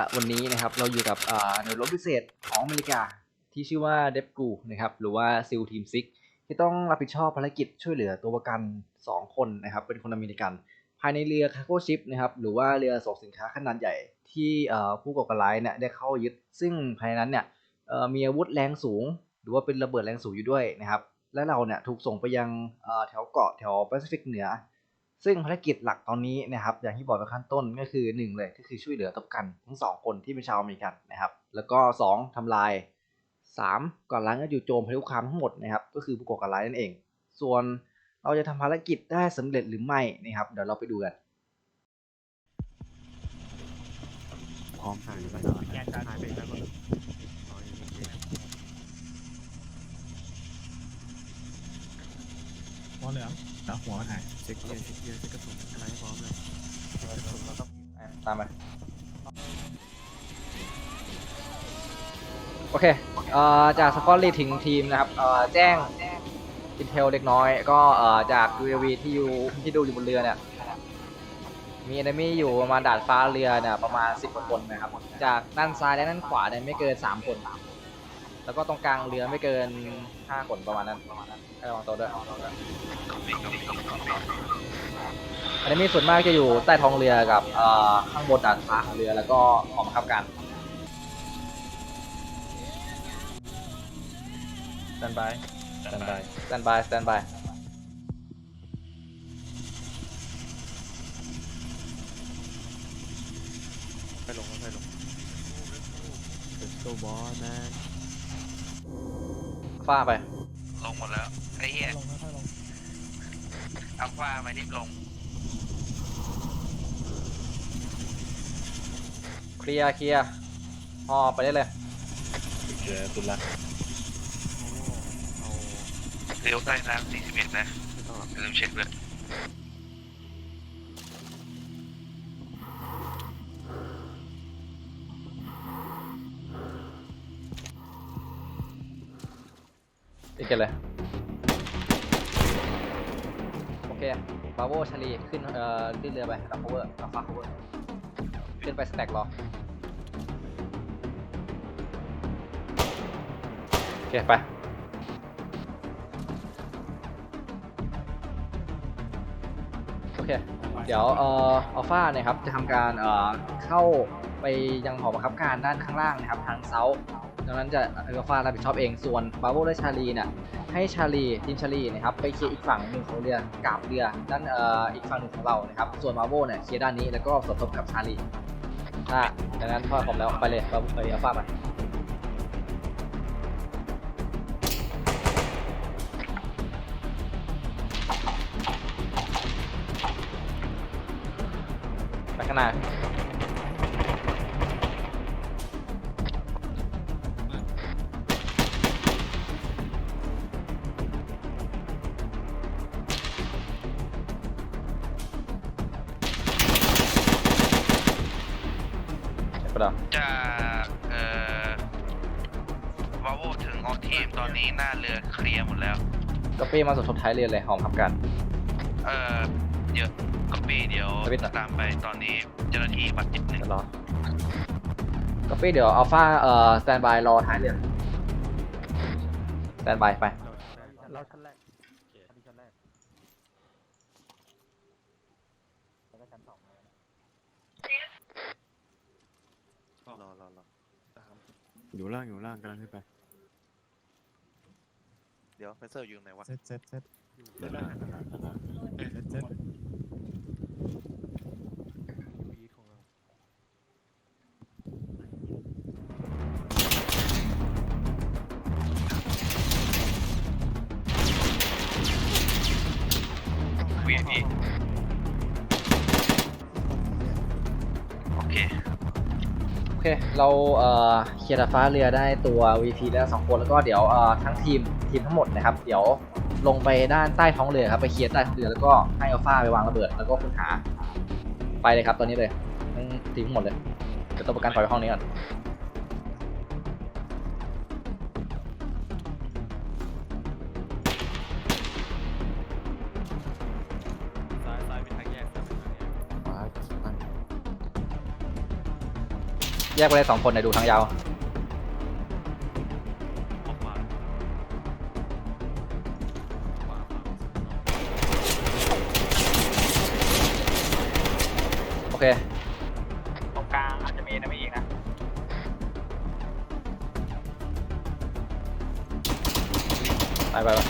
ละวันนี้นะครับเราอยู่กับหน่วยรบพิเศษของอเมริกาที่ชื่อว่าเดฟกูนะครับหรือว่าซิลทีมซิกที่ต้องรับผิดชอบภารกิจช่วยเหลือตัวประกัน 2 คนนะครับเป็นคนอเมริกัน ภายในเรือคาร์โกชิปนะครับหรือว่าเรือส่งสินค้าขนาดใหญ่ที่เอ่อผู้ก่อการร้ายเนี่ยได้เข้ายึด ซึ่งภายในนั้นเนี่ยมีอาวุธแรงสูง หรือว่าเป็นระเบิดแรงสูงอยู่ด้วยนะครับและเราเนี่ยถูกส่งไปยังแถวเกาะแถวแปซิฟิกเหนือ ซึ่งภารกิจหลักตอนนี้นะครับอย่างที่บอกไปขั้นต้นก็คือ 1 เลยก็คือช่วยเหลือตัวประกันทั้ง 2 คนที่เป็นชาวอเมริกันนะครับแล้วก็ 2ทำลาย 3 ก่อนล้างก็อยู่โจมพายุคามทั้งหมดนะครับก็คือผู้ก่อการร้ายนั่นเอง ส่วนเราจะทำภารกิจได้สำเร็จหรือไม่นะครับเดี๋ยวเราไปดูกันพร้อมหายไปแยกกันหายไปแล้วก็ หัวเหลืองแล้ว หัวหายเช็คเกียร์เช็คเกียร์เช็คกระสุนอะไรให้พร้อมเลยตามไปโอเคเอ่อจากสกอตลีถึงทีมนะครับเอ่อแจ้งอินเทลเล็กน้อย ก็เอ่อจาก UAV ที่อยู่ที่ดูอยู่บนเรือเนี่ย มี enemy อยู่ประมาณดาดฟ้าเรือเนี่ยประมาณ 10กว่าคนนะครับ จากด้านซ้ายและด้านขวาเนี่ยไม่เกิน 3 คน แล้วก็ตรงกลางเรือไม่เกิน5คนประมาณนั้นประมาณนั้นให้ระวังตัวด้วย enemy ส่วนมากจะอยู่ใต้ท้องเรือกับเอ่อข้างบนดาดฟ้าของเรือแล้วก็หอบังคับการ stand by stand by stand by stand by ไปลงไปลง Let's go boy man ฟ้าไป ลงหมดแล้ว ไอ้เหี้ยลงค่อยๆลงอัลฟาไม่รีบลง เคลียร์เคลียร์ห่อไปได้เลย เจอคุณละเอาเร็วใต้น้ำ41นะไม่ต้องหรอกอย่าลืมเช็คด้วย ติดกันเลยโอเคบาโวชาลีขึ้นเอ่อขึ้นเรือไปรับ cover รับฟ้า cover ขึ้นไปสแต็กรอโอเคไปโอเคเดี๋ยวเอ่ออัลฟาเนี่ยครับจะทำการเอ่อเข้าไปยังหอบังคับการด้านข้างล่างนะครับทางเซา ดังนั้นจะเอัลฟารับผิดชอบเองส่วนบาโวและชาลีเนี่ยให้ชาลีทีมชาลีนะครับไปเคลียร์อีกฝั่งหนึ่งของเรือกาบเรือด้านเอ่ออีกฝั่งหนึ่งของเรานะครับส่วนบาโวเนี่ยเคลียร์ด้านนี้แล้วก็สมทบกับชาลีถ้าดังนั้นพอผมแล้วไปเลยบาโวไปอัลฟาไปไปข้างหน้า เดี๋ยวไปรอจากเอ่อวาโวถึงออกทีมตอนนี้หน้าเรือเคลียร์หมดแล้ว ก็ปี้มาสมทบท้ายเรือเลยหอมทับกัน เอ่อเดี๋ยวก็ปีเดี๋ยวสวิตช์เหรอ ตามไปตอนนี้เจ้าหน้าที่บาดเจ็บหนึ่งเดี๋ยวรอก็ปี้เดี๋ยวอัลฟาเอ่อสแตนบายรอท้ายเรือสแตนบายไป เราชั้นแรกอันนี้ชั้นแรก แล้วก็ชั้นสองเลย รอรอรออยู่ล่างอยู่ล่างกำลังขึ้นไปเดี๋ยวเฟเซอร์อยู่ไหนวะเซ็ตเซ็ตเซ็ตเดี๋ยวล่างเซ็ตเซ็ตพีของเราวีพี อเค เราเอ่อเคลียร์ดาฟ้าเรือได้ตัว VP แล้วสองคนแล้วก็เดี๋ยวเอ่อทั้งทีมทีมทั้งหมดนะครับ เดี๋ยวลงไปด้านใต้ท้องเรือครับไปเคลียร์ใต้ท้องเรือแล้วก็ให้อัลฟาไปวางระเบิดแล้วก็ค้นหาไปเลยครับตอนนี้เลยทั้งทีมทั้งหมดเลยเดี๋ยวตัวประกันปล่อยไปห้องนี้ก่อน แยกซ้ายเป็นทางแยกขวาอันแยกไปเลยสองคนเดี๋ยวดูทางยาว ออกขวาขวาขวาโอเค ตรงกลางอาจจะมีนะไม่อีกนะไปไปไป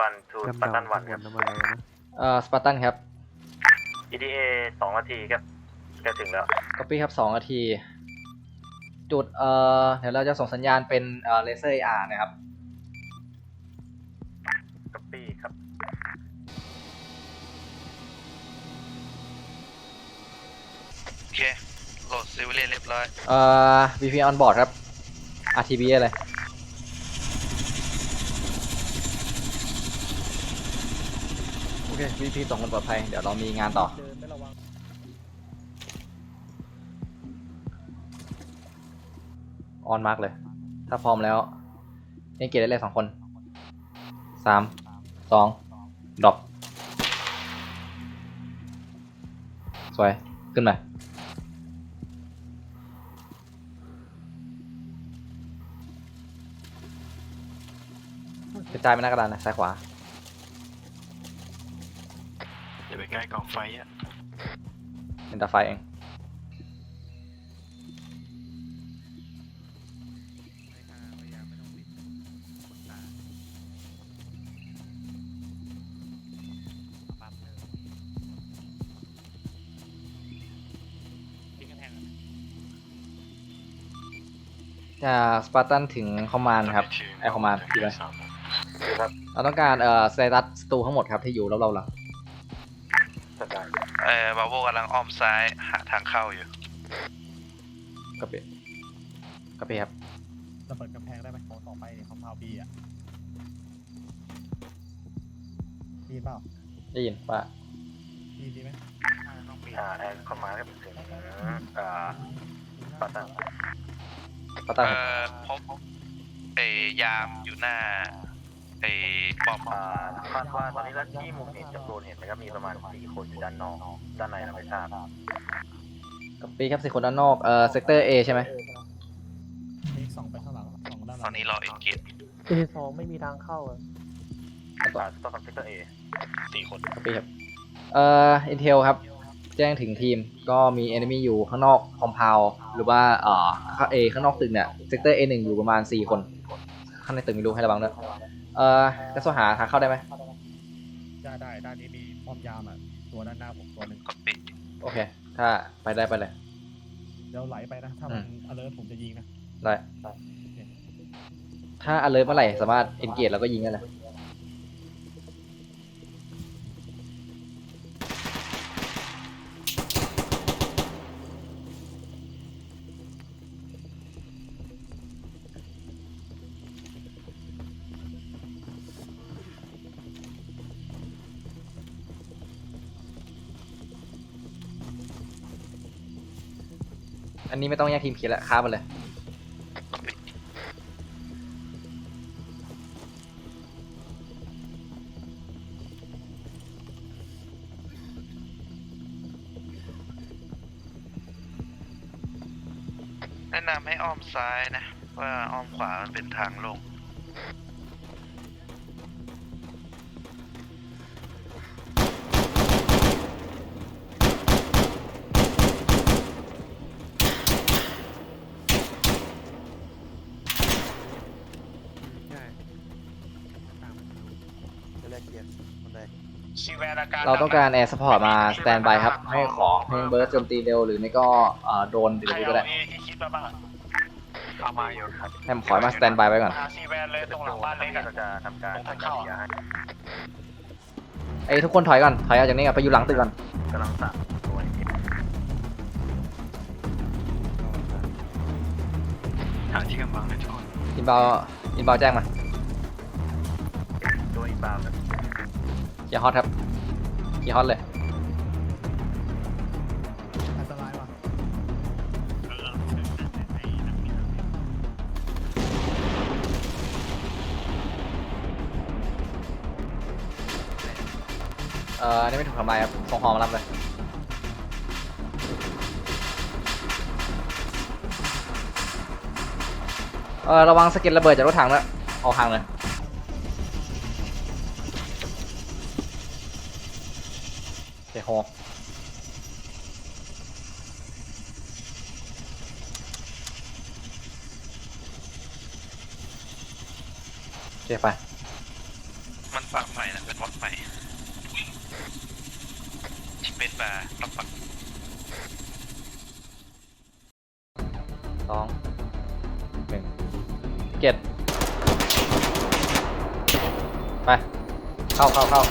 วันวันทูสปาร์ตันวันครับ น้ำมันอะไรนะเอ่อสปาร์ตันครับ EDA สองนาทีครับใกล้ถึงแล้วก๊อปปี้ครับสองนาที จุดเอ่อเดี๋ยวเราจะส่งสัญญาณเป็นเอ่อเลเซอร์ AR นะครับกัปปี้ครับ โอเค โหลดซิวิเลียนเรียบร้อย เอ่อ VP on board ครับ RTB อะไรโอ เค VP ส่งคนปลอดภัย เดี๋ยวเรามีงานต่อ เดินไม่ระวังออนมากเลย ถ้าพร้อมแล้วเล่นเกมได้เลยสองคนสามสองดรอปสวย ขึ้นมากระจายไปหน้ากระดานนะซ้ายขวา อย่าไปใกล้กองไฟอะเป็นตาไฟเองทิ้งกระแทงจะสปาร์ตันถึงคอมมานด์ครับไอคอมมานด์ดีไหมคือครับเราต้องการเอ่อสเตตัสสตูทั้งหมดครับที่อยู่รอบๆเราสกายเอ่อบาโวกำลังอ้อมซ้ายหาทางเข้าอยู่ กระเปะกระเปะครับระเบิดกำแพงได้ไหมของต่อไปของพาวบีอะดีเปล่าได้ยินว่าดีดีไหมอ่าแอนเข้ามาครับถึงอ่าสปาร์ตันสปาร์ตันเอ่อพบเอ่ยามอยู่หน้า เอ่ป้อมอ่าคาดว่าตอนนี้แล้วที่มุมเห็นจากโดรนเห็นนะครับมีประมาณสี่คนอยู่ด้านนอกด้านในเราไม่ทราบกระเปะครับสี่คนด้านนอกเอ่อเซกเตอร์ A ใช่ไหมมีส่องไปข้างหลังส่องด้านหตลัอนนี้รอเอ็นเกตเอสองไม่มีทางเข้าอะอ่าสต็อกคอมพิวเตอร์เอสี่คนกระเปะครับเอ่อ Intel ครับ แจ้งถึงทีมก็มี enemy อยู่ข้างนอกคอมเพลหรือว่าเอ่อข้าง A ข้างนอกตึกเนี่ยเซกเตอร์ A หนึ่งอยู่ประมาณสี่คน ข้างในตึกไม่รู้ให้ระวังด้วย เอ่อจะสวหาหาเข้าได้ไหมได้ได้ด้านนี้มีป้อมยามอะตัวด้านหน้าผมตัวหนึ่งก็ปิดโอเค ถ้าไปได้ไปเลย เดี๋ยวไหลไปนะ ถ้ามันอเลิร์ผมจะยิงนะได้ถ้าอเลิร์เมื่อไหร่สามารถเอนเกจแล้วก็ยิงได้เลย อันนี้ไม่ต้องแยกทีมคิดแล้วค้ามันเลยแนะนำให้อ้อมซ้ายนะ ว่าอ้อมขวามันเป็นทางลง เราต้องการแอร์สปอร์ตมาสแตนบายครับให้ของให้เบิร์ตโจมตีเร็วหรือไม่ก็โดนหรือใครก็ได้เอทีมาบ้อะครับให้มขอใมาสแตนบายไว้ก่อนหรับไอ้ทุกคนถอยก่อน ถอยออกจากนี้ก่อนไปอยู่หลังตึกก่อน กำลังสั่งตันบัอินบาวอินบาวแจ้งมาตัวอีาฮอตครับ เคลียร์ฮอตเลย อันตรายว่ะเอ่ออันนี้ไม่ถูกทำลายครับส่งหอมารับเลย เออระวังสะเก็ดระเบิดจากรถถังด้วยเอาห่างเลย โอเคโฮโอเคไป มันปากใหม่นะเป็นมอดใหม่ที่เป็นบาร์ปักปักสองหนึ่งเก็ดไป เข้าเข้าเข้า